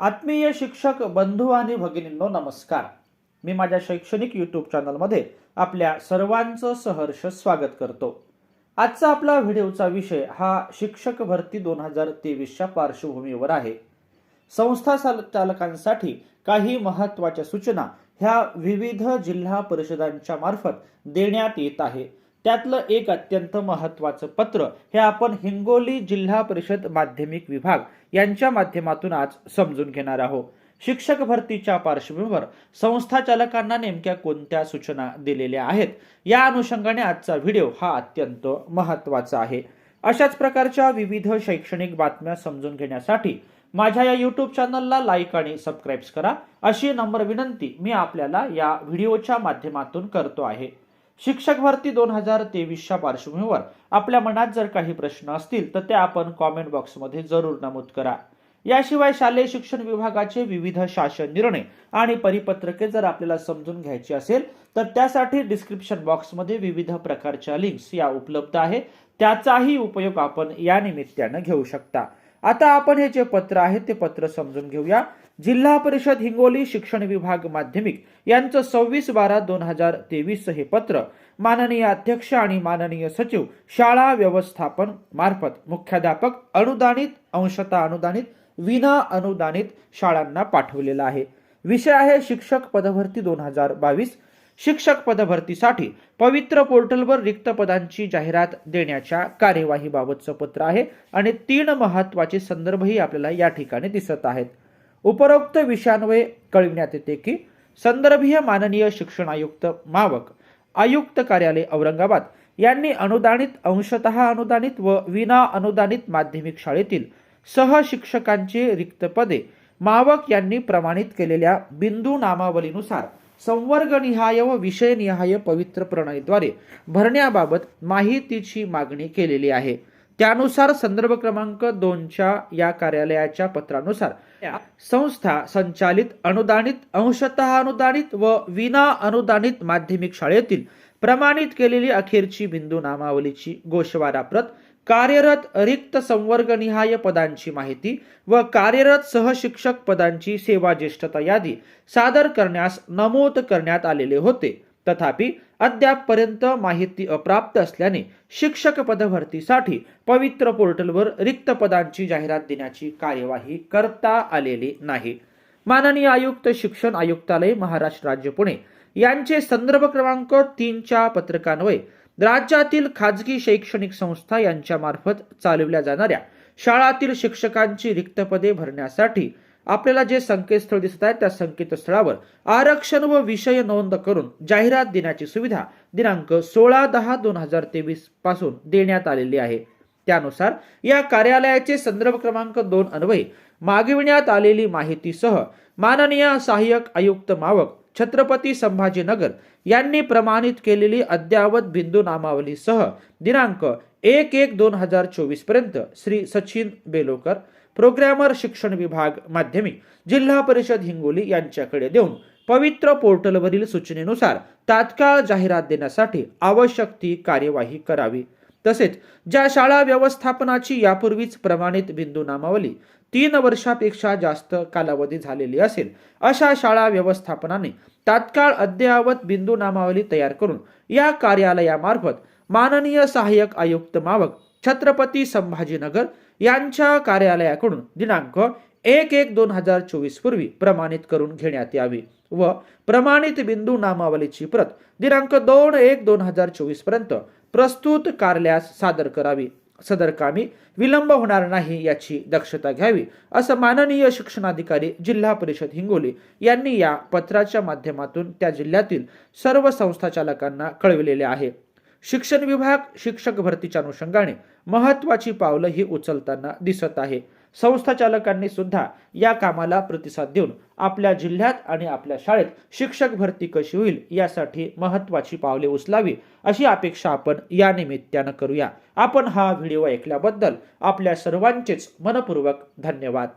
आत्मीय शिक्षक बंधू आणि भगिनींनो नमस्कार. मी माझ्या शैक्षणिक यूट्यूब चॅनलमध्ये आपल्या सर्वांचं सहर्ष स्वागत करतो. आजचा आपला व्हिडिओचा विषय हा शिक्षक भरती दोन हजार तेवीसच्या पार्श्वभूमीवर आहे. संस्था चाल- चालकांसाठी काही महत्त्वाच्या सूचना ह्या विविध जिल्हा परिषदांच्या मार्फत देण्यात येत आहे. त्यातलं एक अत्यंत महत्त्वाचं पत्र हे आपण हिंगोली जिल्हा परिषद माध्यमिक विभाग यांच्या माध्यमातून आज समजून घेणार आहोत. शिक्षक भरतीच्या पार्श्वभूमीवर संस्था चालकांना नेमक्या कोणत्या सूचना दिलेल्या आहेत? या अनुषंगाने आजचा व्हिडिओ हा अत्यंत महत्त्वाचा आहे. अशाच प्रकारच्या विविध शैक्षणिक बातम्या समजून घेण्यासाठी माझ्या या युट्यूब चॅनलला लाईक आणि सबस्क्राईब करा. अशी नम्र विनंती मी आपल्याला या व्हिडिओच्या माध्यमातून करतो आहे. शिक्षक भरती दोन हजार तेवीसच्या पार्श्वभूमीवर. आपल्या मनात जर काही प्रश्न असतील तर ते आपण कॉमेंट बॉक्समध्ये जरूर नमूद करा. याशिवाय शालेय शिक्षण विभागाचे विविध शासन निर्णय आणि परिपत्रके जर आपल्याला समजून घ्यायची असेल तर त्यासाठी डिस्क्रिप्शन बॉक्समध्ये विविध प्रकारच्या लिंक्स या उपलब्ध आहे. त्याचाही उपयोग आपण या निमित्तानं घेऊ शकता. आता आपण हे जे पत्र आहे ते पत्र समजून घेऊया. जिल्हा परिषद हिंगोली शिक्षण विभाग माध्यमिक यांचं सव्वीस बारा दोन हजार तेवीस हे पत्र माननीय अध्यक्ष आणि माननीय सचिव शाळा व्यवस्थापन मार्फत मुख्याध्यापक अनुदानित अंशता अनुदानित विना अनुदानित शाळांना पाठवलेला आहे. विषय आहे शिक्षक पदभरती दोन हजार बावीस. शिक्षक पदभरतीसाठी पवित्र पोर्टलवर रिक्त पदांची जाहिरात देण्याच्या कार्यवाहीबाबतचं पत्र आहे आणि तीन महत्त्वाचे संदर्भही आपल्याला या ठिकाणी दिसत आहेत. उपरोक्त विषयान्वये कळविण्यात येते की संदर्भीय माननीय शिक्षण आयुक्त मावक आयुक्त कार्यालय औरंगाबाद यांनी अनुदानित अंशतः अनुदानित व विना अनुदानित माध्यमिक शाळेतील सहशिक्षकांची रिक्त पदे मावक यांनी प्रमाणित केलेल्या बिंदू नामावलीनुसार संवर्गनिहाय व विषयनिहाय पवित्र प्रणालीद्वारे भरण्याबाबत माहितीची मागणी केलेली आहे. त्यानुसार संदर्भ क्रमांक दोनच्या या कार्यालयाच्या पत्रानुसार संस्था संचालित अनुदानित अंशतः अनुदानित व विना अनुदानित माध्यमिक शाळेतील प्रमाणित केलेली अखेरची बिंदू नामावलीची गोषवारा प्रत कार्यरत रिक्त संवर्गनिहाय पदांची माहिती व कार्यरत सहशिक्षक पदांची सेवा ज्येष्ठता यादी सादर करण्यास नमूद करण्यात आलेले होते. तथापि अद्यापपर्यंत माहिती अप्राप्त असल्याने शिक्षक पदभरतीसाठी पवित्र पोर्टलवर रिक्त पदांची जाहिरात देण्याची कार्यवाही करता आलेली नाही. माननीय आयुक्त शिक्षण आयुक्तालय महाराष्ट्र राज्य पुणे यांचे संदर्भ क्रमांक तीनच्या पत्रकान्वये राज्यातील खाजगी शैक्षणिक संस्था यांच्यामार्फत चालवल्या जाणाऱ्या शाळातील शिक्षकांची रिक्त पदे भरण्यासाठी आपल्याला जे संकेतस्थळ दिसत आहे त्या संकेतस्थळावर आरक्षण व विषय नोंद करून जाहिरात देण्याची सुविधा दिनांक सोळा दहा दोन हजार तेवीसपासून देण्यात आलेली आहे. त्यानुसार या कार्यालयाचे संदर्भ क्रमांक दोन अन्वये मागविण्यात आलेली माहितीसह माननीय सहाय्यक आयुक्त मावक छत्रपती संभाजीनगर यांनी प्रमाणित केलेली अद्यावत बिंदू नामावलीसह दिनांक एक एक दोन हजार चोवीसपर्यंत श्री सचिन बेलोकर प्रोग्रॅमर शिक्षण विभाग माध्यमिक जिल्हा परिषद हिंगोली यांच्याकडे देऊन पवित्र पोर्टलवरील सूचनेनुसार तात्काळ जाहिरात देण्यासाठी आवश्यक ती कार्यवाही करावी. तसेच ज्या शाळा व्यवस्थापनाची यापूर्वीच प्रमाणित बिंदू नामावली तीन वर्षापेक्षा जास्त कालावधी झालेली असेल अशा शाळा व्यवस्थापनाने तात्काळ अद्ययावत बिंदू नामावली तयार करून या कार्यालयामार्फत माननीय सहाय्यक आयुक्त मावक छत्रपती संभाजीनगर यांच्या कार्यालयाकडून दिनांक एक एक दोन हजार चोवीस पूर्वी प्रमाणित करून घेण्यात यावी व प्रमाणित बिंदू नामावलीची प्रत दिनांक दोन एक दोन हजार चोवीसपर्यंत प्रस्तुत कार्यालयास सादर करावी. सदर कामी विलंब होणार नाही याची दक्षता घ्यावी असं माननीय शिक्षणाधिकारी जिल्हा परिषद हिंगोली यांनी या पत्राच्या माध्यमातून त्या जिल्ह्यातील सर्व संस्था चालकांना कळविलेले आहे. शिक्षण विभाग शिक्षक भरतीच्या अनुषंगाने महत्वाची पावलं ही उचलताना दिसत आहे. संस्था चालकांनी सुद्धा या कामाला प्रतिसाद देऊन आपल्या जिल्ह्यात आणि आपल्या शाळेत शिक्षक भरती कशी होईल यासाठी महत्वाची पावले उचलावी अशी अपेक्षा आपण या निमित्तानं करूया. आपण हा व्हिडिओ ऐकल्याबद्दल आपल्या सर्वांचेच मनपूर्वक धन्यवाद.